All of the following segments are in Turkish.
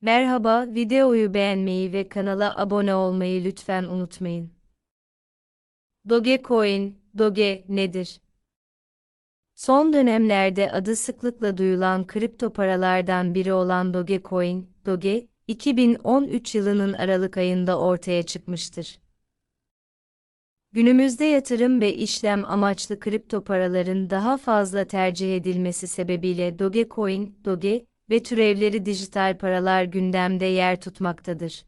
Merhaba, videoyu beğenmeyi ve kanala abone olmayı lütfen unutmayın. Dogecoin, Doge nedir? Son dönemlerde adı sıklıkla duyulan kripto paralardan biri olan Dogecoin, Doge, 2013 yılının Aralık ayında ortaya çıkmıştır. Günümüzde yatırım ve işlem amaçlı kripto paraların daha fazla tercih edilmesi sebebiyle Dogecoin, Doge ve türevleri dijital paralar gündemde yer tutmaktadır.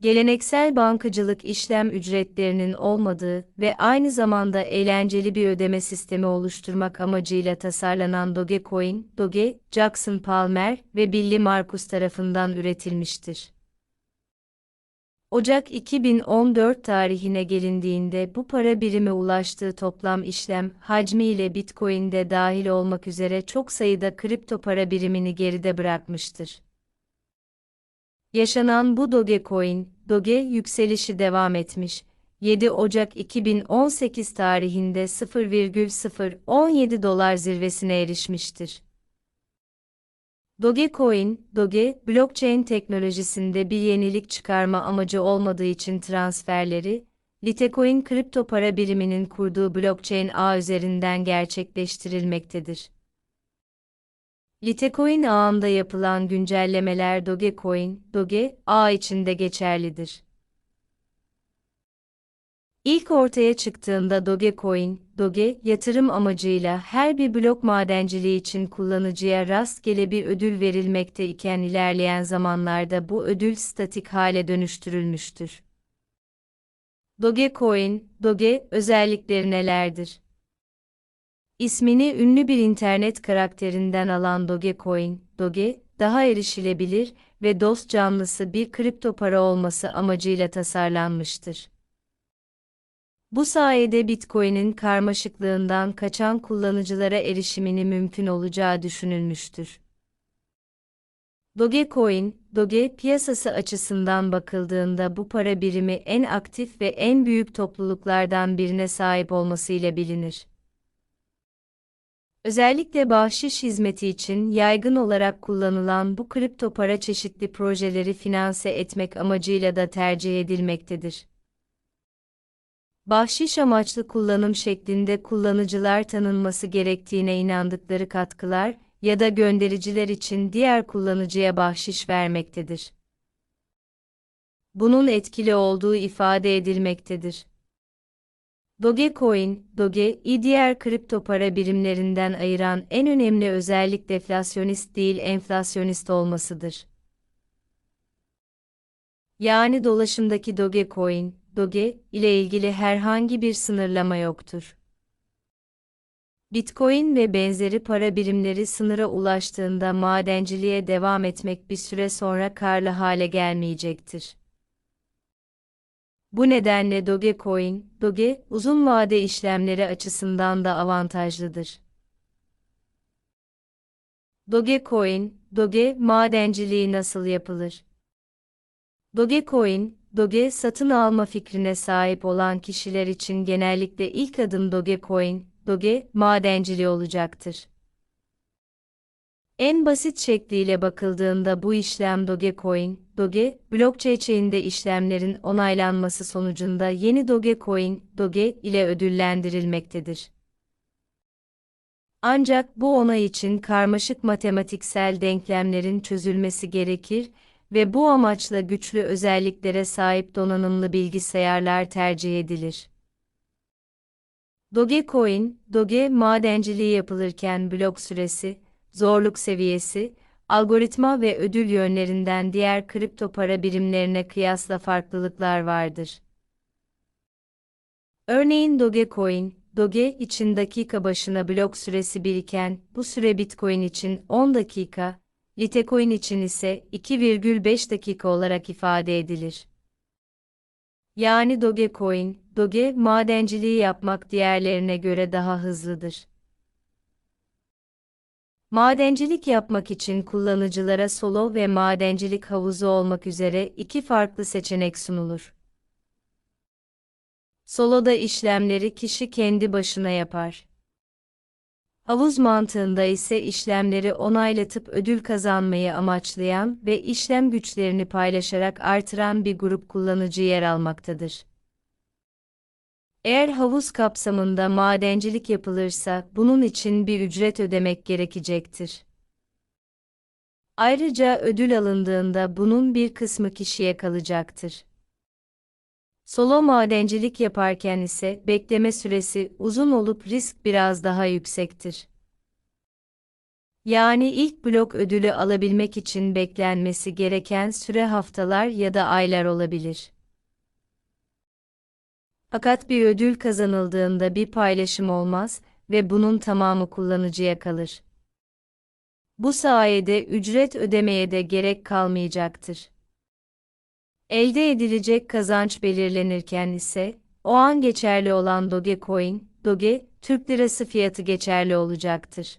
Geleneksel bankacılık işlem ücretlerinin olmadığı ve aynı zamanda eğlenceli bir ödeme sistemi oluşturmak amacıyla tasarlanan Dogecoin, Doge, Jackson Palmer ve Billy Marcus tarafından üretilmiştir. Ocak 2014 tarihine gelindiğinde bu para birime ulaştığı toplam işlem hacmi ile Bitcoin de dahil olmak üzere çok sayıda kripto para birimini geride bırakmıştır. Yaşanan bu Dogecoin, Doge yükselişi devam etmiş. 7 Ocak 2018 tarihinde 0,017 dolar zirvesine erişmiştir. Dogecoin, Doge, blockchain teknolojisinde bir yenilik çıkarma amacı olmadığı için transferleri, Litecoin kripto para biriminin kurduğu blockchain ağ üzerinden gerçekleştirilmektedir. Litecoin ağında yapılan güncellemeler Dogecoin, Doge, ağ içinde geçerlidir. İlk ortaya çıktığında Dogecoin, Doge, yatırım amacıyla her bir blok madenciliği için kullanıcıya rastgele bir ödül verilmekte iken ilerleyen zamanlarda bu ödül statik hale dönüştürülmüştür. Dogecoin, Doge, özellikleri nelerdir? İsmini ünlü bir internet karakterinden alan Dogecoin, Doge, daha erişilebilir ve dost canlısı bir kripto para olması amacıyla tasarlanmıştır. Bu sayede Bitcoin'in karmaşıklığından kaçan kullanıcılara erişimini mümkün olacağı düşünülmüştür. Dogecoin, Doge piyasası açısından bakıldığında bu para birimi en aktif ve en büyük topluluklardan birine sahip olmasıyla bilinir. Özellikle bahşiş hizmeti için yaygın olarak kullanılan bu kripto para çeşitli projeleri finanse etmek amacıyla da tercih edilmektedir. Bahşiş amaçlı kullanım şeklinde kullanıcılar tanınması gerektiğine inandıkları katkılar ya da göndericiler için diğer kullanıcıya bahşiş vermektedir. Bunun etkili olduğu ifade edilmektedir. Dogecoin, Doge'i diğer kripto para birimlerinden ayıran en önemli özellik deflasyonist değil enflasyonist olmasıdır. Yani dolaşımdaki Dogecoin, Doge ile ilgili herhangi bir sınırlama yoktur. Bitcoin ve benzeri para birimleri sınıra ulaştığında madenciliğe devam etmek bir süre sonra karlı hale gelmeyecektir. Bu nedenle Dogecoin, Doge, uzun vade işlemleri açısından da avantajlıdır. Dogecoin, Doge, madenciliği nasıl yapılır? Dogecoin, Doge satın alma fikrine sahip olan kişiler için genellikle ilk adım Dogecoin, Doge madenciliği olacaktır. En basit şekliyle bakıldığında bu işlem Dogecoin, Doge, blockchain'de işlemlerin onaylanması sonucunda yeni Dogecoin, Doge ile ödüllendirilmektedir. Ancak bu onay için karmaşık matematiksel denklemlerin çözülmesi gerekir ve bu amaçla güçlü özelliklere sahip donanımlı bilgisayarlar tercih edilir. Dogecoin, Doge madenciliği yapılırken blok süresi, zorluk seviyesi, algoritma ve ödül yönlerinden diğer kripto para birimlerine kıyasla farklılıklar vardır. Örneğin Dogecoin, Doge için dakika başına blok süresi biriken, bu süre Bitcoin için 10 dakika, Litecoin için ise 2,5 dakika olarak ifade edilir. Yani Dogecoin, Doge madenciliği yapmak diğerlerine göre daha hızlıdır. Madencilik yapmak için kullanıcılara solo ve madencilik havuzu olmak üzere iki farklı seçenek sunulur. Solo'da işlemleri kişi kendi başına yapar. Havuz mantığında ise işlemleri onaylatıp ödül kazanmayı amaçlayan ve işlem güçlerini paylaşarak artıran bir grup kullanıcı yer almaktadır. Eğer havuz kapsamında madencilik yapılırsa bunun için bir ücret ödemek gerekecektir. Ayrıca ödül alındığında bunun bir kısmı kişiye kalacaktır. Solo madencilik yaparken ise bekleme süresi uzun olup risk biraz daha yüksektir. Yani ilk blok ödülü alabilmek için beklenmesi gereken süre haftalar ya da aylar olabilir. Fakat bir ödül kazanıldığında bir paylaşım olmaz ve bunun tamamı kullanıcıya kalır. Bu sayede ücret ödemeye de gerek kalmayacaktır. Elde edilecek kazanç belirlenirken ise, o an geçerli olan Dogecoin, Doge, Türk Lirası fiyatı geçerli olacaktır.